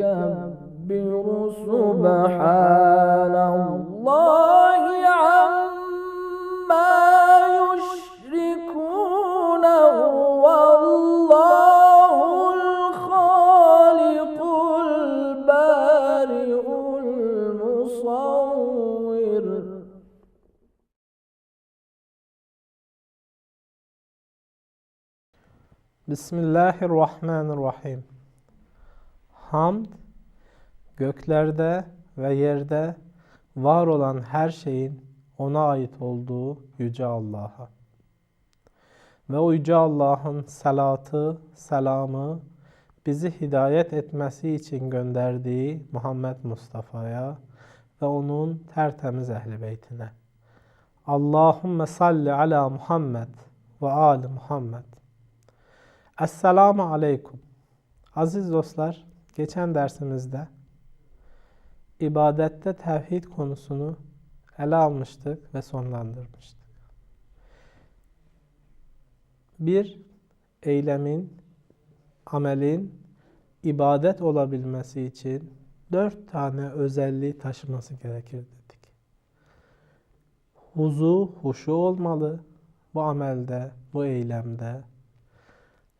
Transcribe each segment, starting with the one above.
المتكبر سبحان الله عما يشركون هو الله الخالق البارئ المصور Bismillahirrahmanirrahim. Hamd, göklerde ve yerde var olan her şeyin ona ait olduğu Yüce Allah'a. Ve o Yüce Allah'ın salatı, selamı, bizi hidayet etmesi için gönderdiği Muhammed Mustafa'ya ve onun tertemiz ehli beytine. Allahümme salli ala Muhammed ve ali Muhammed. Esselamu Aleyküm. Aziz dostlar, geçen dersimizde ibadette tevhid konusunu ele almıştık ve sonlandırmıştık. Bir, eylemin, amelin ibadet olabilmesi için dört tane özelliği taşıması gerekir dedik. Huzu, huşu olmalı bu amelde, bu eylemde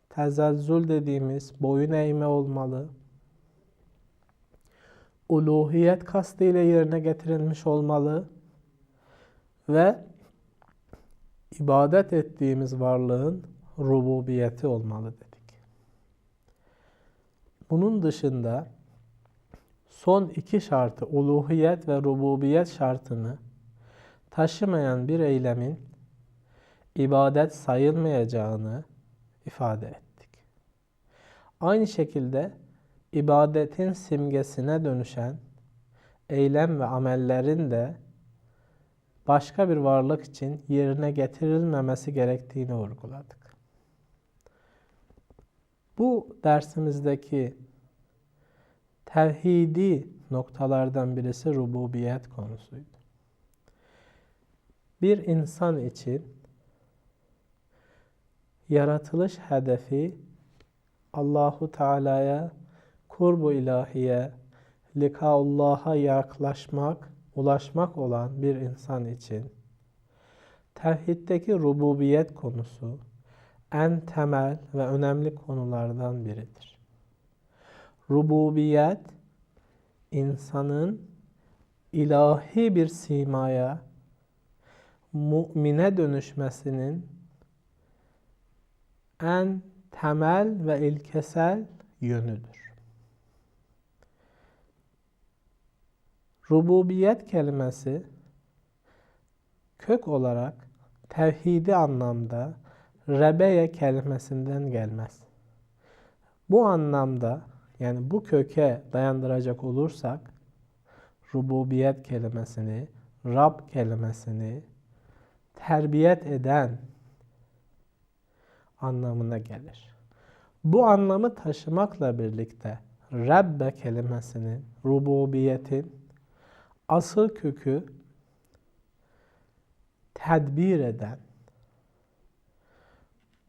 tezelzül dediğimiz boyun eğme olmalı. Uluhiyet kastıyla yerine getirilmiş olmalı. Ve ibadet ettiğimiz varlığın rububiyeti olmalı dedik. Bunun dışında son iki şartı, uluhiyet ve rububiyet şartını taşımayan bir eylemin ibadet sayılmayacağını ifade ettik. Aynı şekilde ibadetin simgesine dönüşen eylem ve amellerin de başka bir varlık için yerine getirilmemesi gerektiğini vurguladık. Bu dersimizdeki tevhidi noktalardan birisi rububiyet konusuydu. Bir insan için yaratılış hedefi Allahu Teala'ya kurbu ilahiye, likaullah'a yaklaşmak, ulaşmak olan bir insan için tevhiddeki rububiyet konusu en temel ve önemli konulardan biridir. Rububiyet insanın ilahi bir simaya mümine dönüşmesinin en temel ve ilkesel yönüdür. Rububiyet kelimesi kök olarak tevhidi anlamda rebeye kelimesinden gelmez. Bu anlamda yani bu köke dayandıracak olursak rububiyet kelimesini, Rab kelimesini terbiyet eden anlamına gelir. Bu anlamı taşımakla birlikte Rabbe kelimesinin, rububiyetin asıl kökü tedbir eden,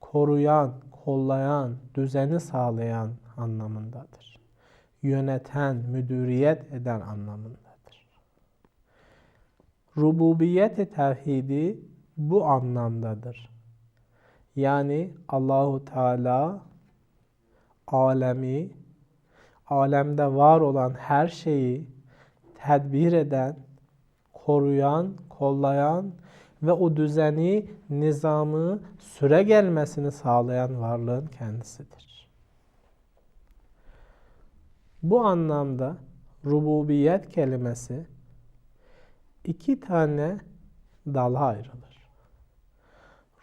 koruyan, kollayan, düzeni sağlayan anlamındadır. Yöneten, müdüriyet eden anlamındadır. Rububiyet-i tevhidi bu anlamdadır. Yani Allahu Teala alemi, alemde var olan her şeyi tedbir eden, koruyan, kollayan ve o düzeni, nizamı süre gelmesini sağlayan varlığın kendisidir. Bu anlamda rububiyet kelimesi iki tane dala ayrılır.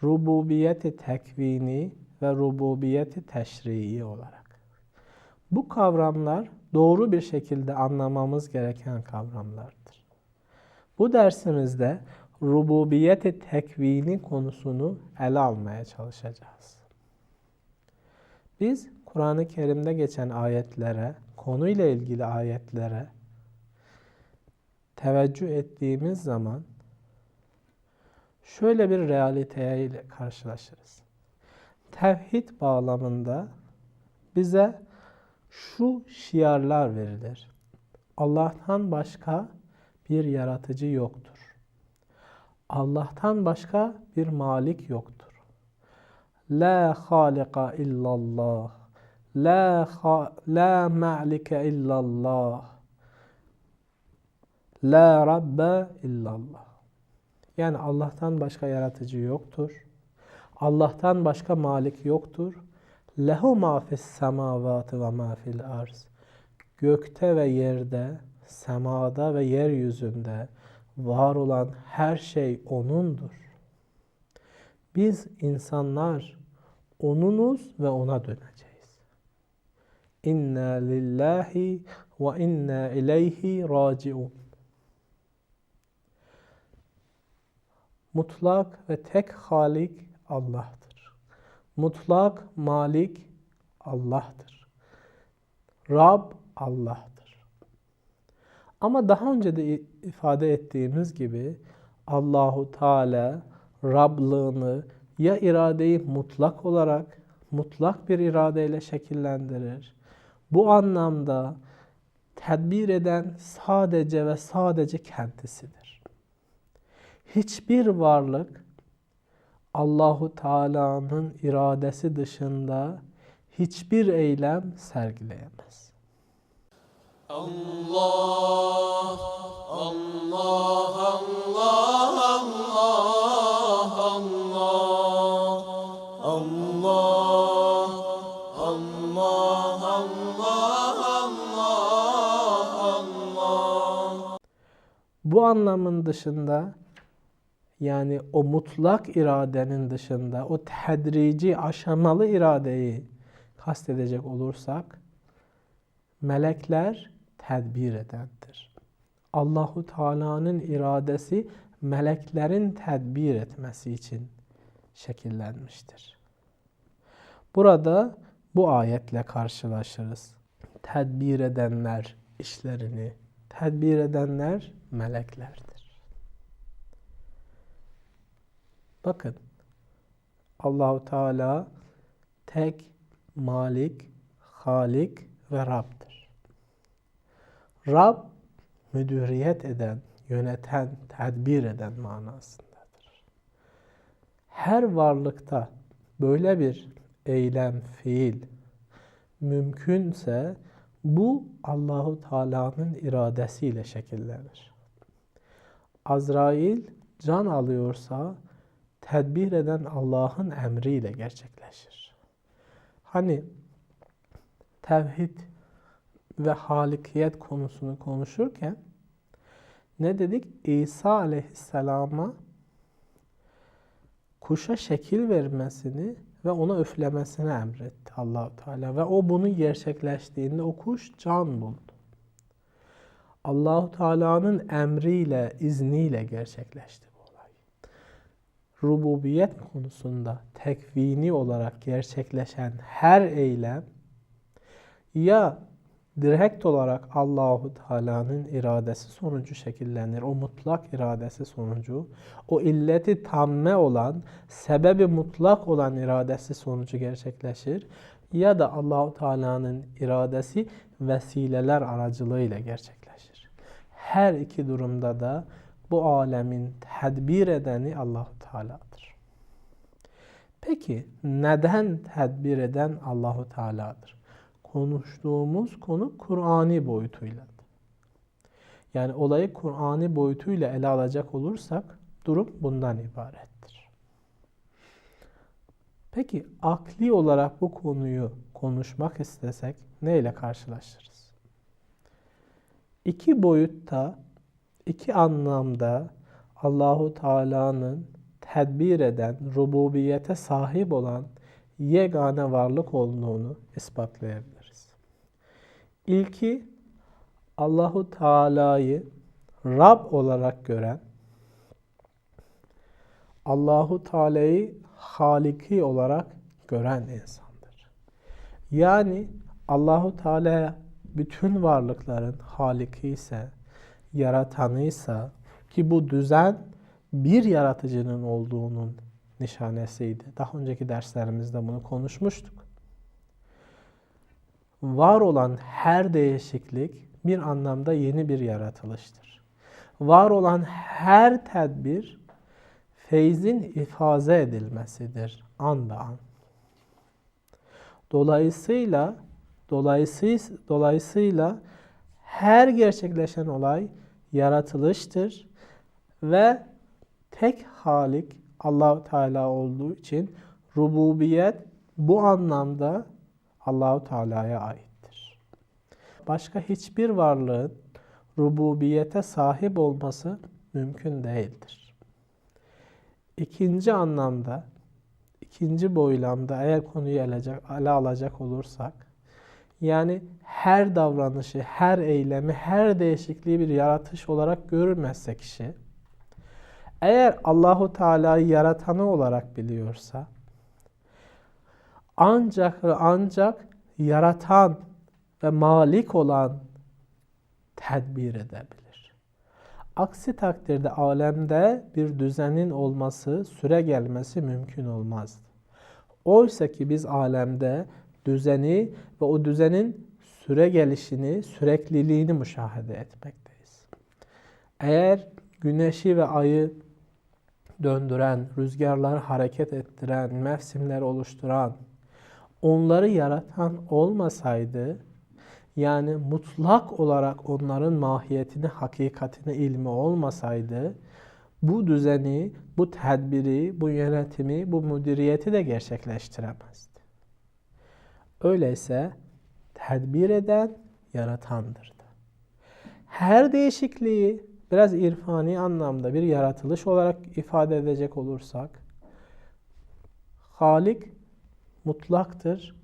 Rububiyeti tekvini ve rububiyeti teşrii olarak. Bu kavramlar doğru bir şekilde anlamamız gereken kavramlardır. Bu dersimizde rububiyet-i tekvini konusunu ele almaya çalışacağız. Biz Kur'an-ı Kerim'de geçen ayetlere, konuyla ilgili ayetlere teveccüh ettiğimiz zaman şöyle bir realiteye ile karşılaşırız. Tevhid bağlamında bize şu şiarlar verilir. Allah'tan başka bir yaratıcı yoktur. Allah'tan başka bir malik yoktur. La halika illallah. La ha, la ma'like illallah. La rabbe illallah. Yani Allah'tan başka yaratıcı yoktur. Allah'tan başka malik yoktur. Lehu ma fis semavati ve ma fil arz. Gökte ve yerde, semada ve yeryüzünde var olan her şey O'nundur. Biz insanlar O'nunuz ve O'na döneceğiz. İnna lillahi ve inna ileyhi raciun. Mutlak ve tek Halik Allah'tır. Mutlak Malik Allah'tır. Rab Allah'tır. Ama daha önce de ifade ettiğimiz gibi Allahu Teala Rablığını ya iradeyi mutlak olarak mutlak bir iradeyle şekillendirir. Bu anlamda tedbir eden sadece ve sadece kendisidir. Hiçbir varlık Allahu Teala'nın iradesi dışında hiçbir eylem sergileyemez. Allah, Allah, Allah, Allah, Allah, Allah, Allah, Allah, Allah. Bu anlamın dışında yani o mutlak iradenin dışında o tedrici aşamalı iradeyi kastedecek olursak melekler tedbir edendir. Allahu Teala'nın iradesi meleklerin tedbir etmesi için şekillenmiştir. Burada bu ayetle karşılaşırız. Tedbir edenler işlerini, tedbir edenler meleklerdir. Bakın Allahu Teala tek Malik, Halik ve Rab'dır. Rab müdüriyet eden, yöneten, tedbir eden manasındadır. Her varlıkta böyle bir eylem, fiil mümkünse bu Allahu Teala'nın iradesiyle şekillenir. Azrail can alıyorsa tedbir eden Allah'ın emriyle gerçekleşir. Hani tevhid ve halikiyet konusunu konuşurken ne dedik? İsa aleyhisselama kuşa şekil vermesini ve ona üflemesini emretti Allahu Teala ve o bunu gerçekleştiğinde o kuş can buldu. Allahu Teala'nın emriyle, izniyle gerçekleşti. Rububiyet konusunda tekvini olarak gerçekleşen her eylem ya direkt olarak Allahu Teala'nın iradesi sonucu şekillenir. O mutlak iradesi sonucu, o illeti tamme olan, sebebi mutlak olan iradesi sonucu gerçekleşir. Ya da Allahu Teala'nın iradesi vesileler aracılığıyla gerçekleşir. Her iki durumda da bu alemin tedbir edeni Allahu Teala'dır. Peki neden tedbir eden Allahu Teala'dır? konuştuğumuz konu Kur'ani boyutuyla. Yani olayı Kur'ani boyutuyla ele alacak olursak durum bundan ibarettir. Peki akli olarak bu konuyu konuşmak istesek neyle karşılaşırız? İki boyutta, iki anlamda Allahu Teala'nın tedbir eden, rububiyete sahip olan yegane varlık olduğunu ispatlayabiliriz. İlki Allahu Teala'yı Rab olarak gören, Allahu Teala'yı Haliki olarak gören insandır. Yani Allahu Teala bütün varlıkların Haliki ise, yaratanıysa ki bu düzen bir yaratıcının olduğunun nişanesiydi. Daha önceki derslerimizde bunu konuşmuştuk. Var olan her değişiklik bir anlamda yeni bir yaratılıştır. Var olan her tedbir feyzin ifaze edilmesidir an be an. Dolayısıyla dolayısıyla, dolayısıyla her gerçekleşen olay yaratılıştır ve tek halik Allahu Teala olduğu için rububiyet bu anlamda Allahu Teala'ya aittir. Başka hiçbir varlığın rububiyete sahip olması mümkün değildir. İkinci anlamda, ikinci boylamda eğer konuyu ele, ele alacak olursak, yani her davranışı, her eylemi, her değişikliği bir yaratış olarak görmezse kişi, eğer Allahu Teala'yı yaratanı olarak biliyorsa, ancak ve ancak yaratan ve malik olan tedbir edebilir. Aksi takdirde alemde bir düzenin olması, süre gelmesi mümkün olmaz. Oysa ki biz alemde düzeni ve o düzenin süre gelişini, sürekliliğini müşahede etmekteyiz. Eğer güneşi ve ayı döndüren, rüzgarları hareket ettiren, mevsimler oluşturan, onları yaratan olmasaydı, yani mutlak olarak onların mahiyetini, hakikatini, ilmi olmasaydı, bu düzeni, bu tedbiri, bu yönetimi, bu müdiriyeti de gerçekleştiremezdi. Öyleyse tedbir eden yaratandır. Her değişikliği biraz irfani anlamda bir yaratılış olarak ifade edecek olursak, Halik mutlaktır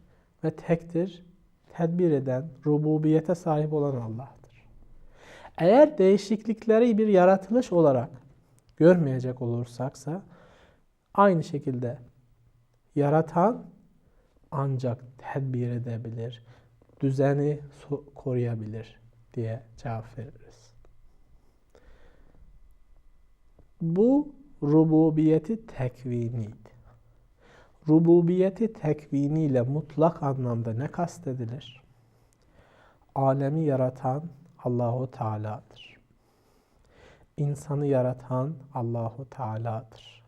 ve tektir, tedbir eden, rububiyete sahip olan Allah'tır. Eğer değişiklikleri bir yaratılış olarak görmeyecek olursaksa, aynı şekilde yaratan ancak tedbir edebilir, düzeni koruyabilir diye cevap veririz. Bu rububiyeti tekviniydi. Rububiyeti tekviniyle mutlak anlamda ne kastedilir? Alemi yaratan Allahu Teala'dır. İnsanı yaratan Allahu Teala'dır.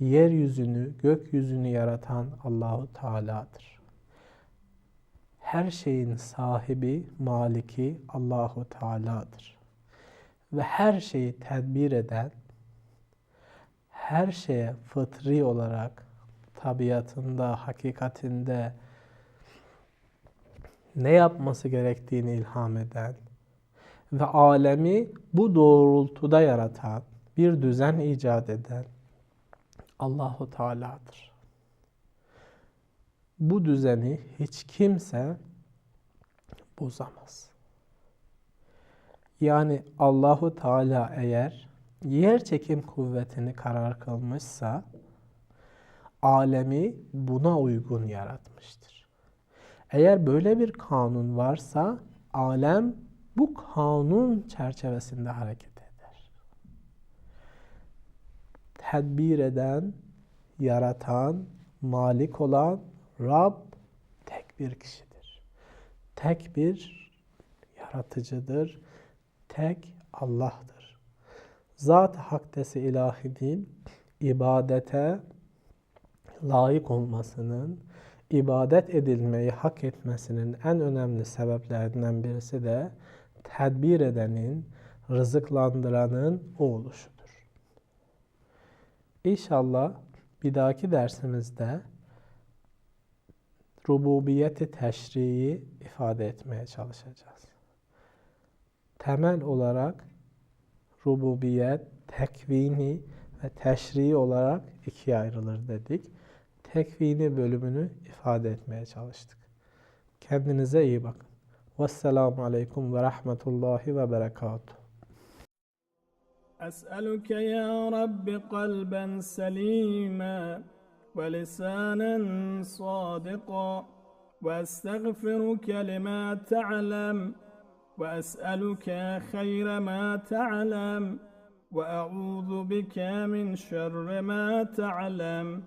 Yeryüzünü, gökyüzünü yaratan Allahu Teala'dır. Her şeyin sahibi, maliki Allahu Teala'dır. Ve her şeyi tedbir eden, her şeye fıtri olarak tabiatında, hakikatinde ne yapması gerektiğini ilham eden ve alemi bu doğrultuda yaratan, bir düzen icat eden Allahu Teala'dır. Bu düzeni hiç kimse bozamaz. Yani Allahu Teala eğer yer çekim kuvvetini karar kılmışsa alemi buna uygun yaratmıştır. Eğer böyle bir kanun varsa alem bu kanun çerçevesinde hareket eder. Tedbir eden, yaratan, malik olan Rab tek bir kişidir. Tek bir yaratıcıdır. Tek Allah'tır. Zat-ı Hakdesi ilahinin ibadete layık olmasının, ibadet edilmeyi hak etmesinin en önemli sebeplerinden birisi de tedbir edenin, rızıklandıranın o oluşudur. İnşallah bir dahaki dersimizde rububiyeti teşriği ifade etmeye çalışacağız. Temel olarak rububiyet, tekvini ve teşrii olarak ikiye ayrılır dedik. Tekvini bölümünü ifade etmeye çalıştık. Kendinize iyi bakın. Vesselamu aleyküm ve rahmetullahi ve berekatuhu. أسألك يا رب قلبا سليما ولسانا صادقا وأستغفرك لما تعلم وأسألك خير ما تعلم وأعوذ بك من شر ما تعلم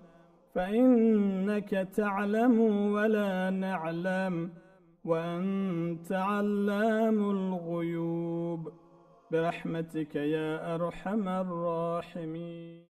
فإنك تعلم ولا نعلم وأنت علام الغيوب برحمتك يا أرحم الراحمين